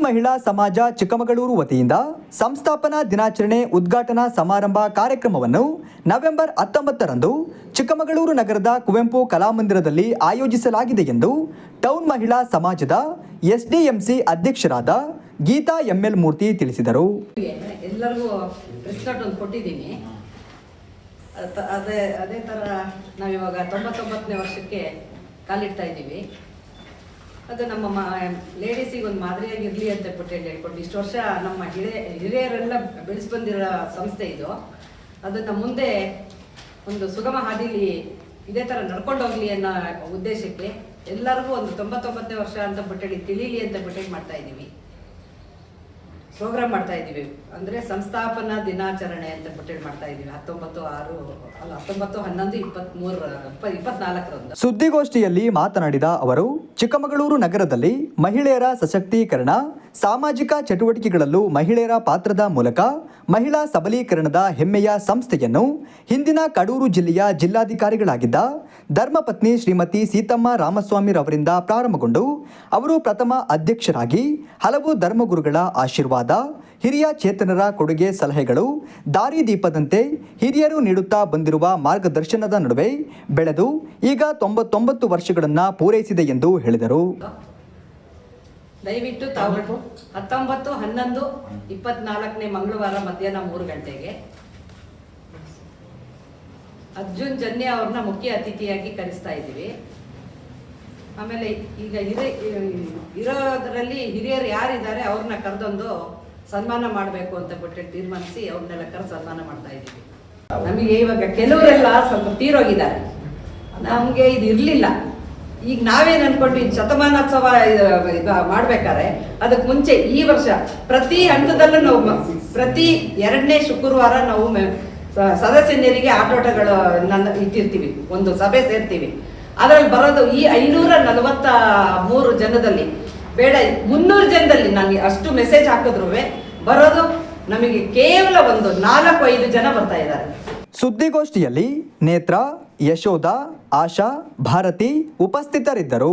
ಮಹಿಳಾ ಸಮಾಜ ಚಿಕ್ಕಮಗಳೂರು ವತಿಯಿಂದ ಸಂಸ್ಥಾಪನಾ ದಿನಾಚರಣೆ ಉದ್ಘಾಟನಾ ಸಮಾರಂಭ ಕಾರ್ಯಕ್ರಮವನ್ನು ನವೆಂಬರ್ ಹತ್ತೊಂಬತ್ತರಂದು ಚಿಕ್ಕಮಗಳೂರು ನಗರದ ಕುವೆಂಪು ಕಲಾಮಂದಿರದಲ್ಲಿ ಆಯೋಜಿಸಲಾಗಿದೆ ಎಂದು ಟೌನ್ ಮಹಿಳಾ ಸಮಾಜದ ಎಸ್ಡಿಎಂಸಿ ಅಧ್ಯಕ್ಷರಾದ ಗೀತಾ ಎಂಎಲ್ ಮೂರ್ತಿ ತಿಳಿಸಿದರು. ಅದ- ಅದೇ ನಾವಿವಾಗ ತೊಂಬತ್ತೊಂಬತ್ತನೇ ವರ್ಷಕ್ಕೆ ಕಾಲಿಡ್ತಾ ಇದ್ದೀವಿ. ಅದು ನಮ್ಮ ಮ ಲೇಡೀಸಿಗೆ ಒಂದು ಮಾದರಿಯಾಗಿರಲಿ ಅಂತ ಬಿಟ್ಟು ಹೇಳಿ ಹೇಳ್ಕೊಂಡು, ಇಷ್ಟು ವರ್ಷ ನಮ್ಮ ಹಿರಿಯ ಹಿರಿಯರೆಲ್ಲ ಬೆಳೆಸಿ ಬಂದಿರೋ ಸಂಸ್ಥೆ ಇದು. ಅದನ್ನು ಮುಂದೆ ಒಂದು ಸುಗಮ ಹಾದಿಲಿ ಇದೇ ಥರ ನಡ್ಕೊಂಡು ಹೋಗ್ಲಿ ಅನ್ನೋ ಉದ್ದೇಶಕ್ಕೆ ಎಲ್ಲರಿಗೂ ಒಂದು ತೊಂಬತ್ತೊಂಬತ್ತನೇ ವರ್ಷ ಅಂತ ಬಿಟ್ಟೇಳಿ ತಿಳಿಲಿ ಅಂತ ಬಿಟ್ಟೇಳಿ ಮಾಡ್ತಾ ಇದ್ದೀವಿ. ಪ್ರೋಗ್ರಾಮ್ ಮಾಡ್ತಾ ಇದ್ದೀವಿ. ಅಂದರೆ ಸಂಸ್ಥಾಪನಾ ದಿನಾಚರಣೆ ಅಂತ ಬಿಟ್ಟು ಮಾಡ್ತಾ ಇದ್ದೀವಿ. ಹತ್ತೊಂಬತ್ತು ಆರು, ಅಲ್ಲ, ಹತ್ತೊಂಬತ್ತು, ಹನ್ನೊಂದು ಇಪ್ಪತ್ತ್ಮೂರು ಇಪ್ಪ, ಇಪ್ಪತ್ನಾಲ್ಕರಂದು. ಸುದ್ದಿಗೋಷ್ಠಿಯಲ್ಲಿ ಮಾತನಾಡಿದ ಅವರು, ಚಿಕ್ಕಮಗಳೂರು ನಗರದಲ್ಲಿ ಮಹಿಳೆಯರ ಸಶಕ್ತೀಕರಣ, ಸಾಮಾಜಿಕ ಚಟುವಟಿಕೆಗಳಲ್ಲೂ ಮಹಿಳೆಯರ ಪಾತ್ರದ ಮೂಲಕ ಮಹಿಳಾ ಸಬಲೀಕರಣದ ಹೆಮ್ಮೆಯ ಸಂಸ್ಥೆಯನ್ನು ಹಿಂದಿನ ಕಡೂರು ಜಿಲ್ಲೆಯ ಜಿಲ್ಲಾಧಿಕಾರಿಗಳಾಗಿದ್ದ ಧರ್ಮಪತ್ನಿ ಶ್ರೀಮತಿ ಸೀತಮ್ಮ ರಾಮಸ್ವಾಮಿ ರವರಿಂದ ಪ್ರಾರಂಭಗೊಂಡು ಅವರು ಪ್ರಥಮ ಅಧ್ಯಕ್ಷರಾಗಿ ಹಲವು ಧರ್ಮಗುರುಗಳ ಆಶೀರ್ವಾದ ಹಿರಿಯ ಚೇತನರ ಕೊಡುಗೆ ಸಲಹೆಗಳು ದಾರಿದೀಪದಂತೆ ಹಿರಿಯರು ನೀಡುತ್ತಾ ಬಂದಿರುವ ಮಾರ್ಗದರ್ಶನದ ನಡುವೆ ಬೆಳೆದು ಈಗ ತೊಂಬತ್ತೊಂಬತ್ತು ವರ್ಷಗಳನ್ನು ಪೂರೈಸಿದೆ ಎಂದು ಹೇಳಿದರು. ದಯವಿಟ್ಟು ತಾವು ಹತ್ತೊಂಬತ್ತು, ಹನ್ನೊಂದು, ಇಪ್ಪತ್ನಾಲ್ಕನೇ ಮಂಗಳವಾರ ಮಧ್ಯಾಹ್ನ ಮೂರು ಗಂಟೆಗೆ ಅರ್ಜುನ್ ಜನ್ಯ ಅವ್ರನ್ನ ಮುಖ್ಯ ಅತಿಥಿಯಾಗಿ ಕರೆಸ್ತಾ ಇದ್ದೀವಿ. ಆಮೇಲೆ ಈಗ ಹಿರಿಯ ಇರೋದರಲ್ಲಿ ಹಿರಿಯರು ಯಾರಿದ್ದಾರೆ ಅವ್ರನ್ನ ಕರೆದೊಂದು ಸನ್ಮಾನ ಮಾಡಬೇಕು ಅಂತ ಬಿಟ್ಟು ತೀರ್ಮಾನಿಸಿ ಅವ್ರನ್ನೆಲ್ಲ ಕರೆದು ಸನ್ಮಾನ ಮಾಡ್ತಾ ಇದ್ದೀವಿ. ನಮಗೆ ಇವಾಗ ಕೆಲವರೆಲ್ಲ ಸ್ವಲ್ಪ ತೀರೋಗಿದ್ದಾರೆ. ನಮಗೆ ಇದು ಇರಲಿಲ್ಲ. ಈಗ ನಾವೇನು ಅನ್ಕೊಂಡು ಈ ಶತಮಾನೋತ್ಸವ ಇದು ಮಾಡ್ಬೇಕಾದ್ರೆ ಅದಕ್ಕೆ ಮುಂಚೆ ಈ ವರ್ಷ ಪ್ರತಿ ಹಂತದಲ್ಲೂ ನಾವು ಪ್ರತಿ ಎರಡನೇ ಶುಕ್ರವಾರ ನಾವು ಸದಸ್ಯನಿಯರಿಗೆ ಆಟೋಟಗಳು ನನ್ನ ಇಟ್ಟಿರ್ತೀವಿ. ಒಂದು ಸಭೆ ಸೇರ್ತೀವಿ. ಅದರಲ್ಲಿ ಬರೋದು ಈ ಐನೂರ ನಲವತ್ತ ಮೂರು ಜನದಲ್ಲಿ, ಬೇಡ, ಮುನ್ನೂರು ಜನದಲ್ಲಿ ನನಗೆ ಅಷ್ಟು ಮೆಸೇಜ್ ಹಾಕಿದ್ರು ಬರೋದು ನಮಗೆ ಕೇವಲ ಒಂದು ನಾಲ್ಕು ಐದು ಜನ ಬರ್ತಾ ಇದ್ದಾರೆ. ಸುದ್ದಿಗೋಷ್ಠಿಯಲ್ಲಿ ನೇತ್ರ, ಯಶೋಧ, ಆಶಾ, ಭಾರತಿ ಉಪಸ್ಥಿತರಿದ್ದರು.